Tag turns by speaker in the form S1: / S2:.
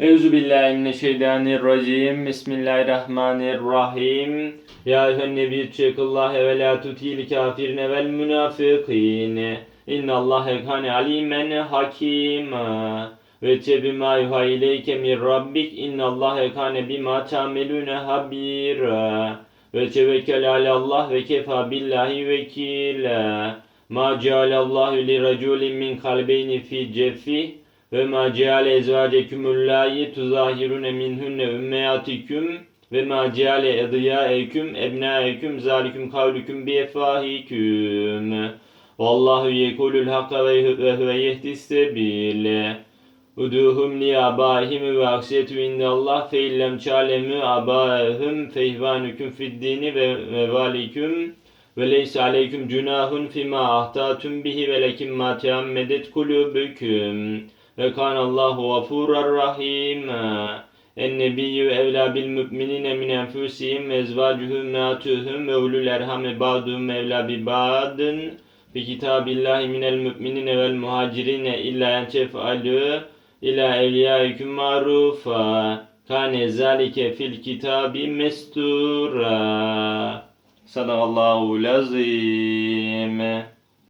S1: Euzu billahi mineşşeytanirracim. Bismillahirrahmanirrahim. Ya eyyühen nebi tçekillahe ve la tutil kafirine vel münafikine. İnnallâhe kâne alimen hakîmâ. Ve tebi ma yuha ileyke min rabbik. İnnallâhe kâne bima ta'melûne habîrâ. Ve tevekkel alallah ve kefa billahi vekîlâ. Ma cealallahu li raculin min kalbeyni fi ceffih. Ve ma ceale ezvaceküm ullahi tuzahirune minhunne ümmeyatikum ve ma ceale ediyaeküm ebnaeküm zalikum kavlukum bi efahiküm. Vallahu yekulul hakka ve ve huve yehdis sebile. Uduhum li abaihim ve aksiyetu indallah fe illem çalemu abaihim fe ihvanukum fid dini ve mevalikum ve leysa aleyküm cunahun fima ahtatum bihi ve lekin ma teammedet kulubüküm. Ve kanallahu gafurar rahim. En nebiyyü evla bil müminine min enfusihim ve ezvacuhum meatuhum ve ulul erham ba'duhum evla bi ba'dın bi kitabillahi minel müminine vel muhacirine illa en tef'alü ila evliyaikum marufa kane zalike fil mestura sadakallahu lazim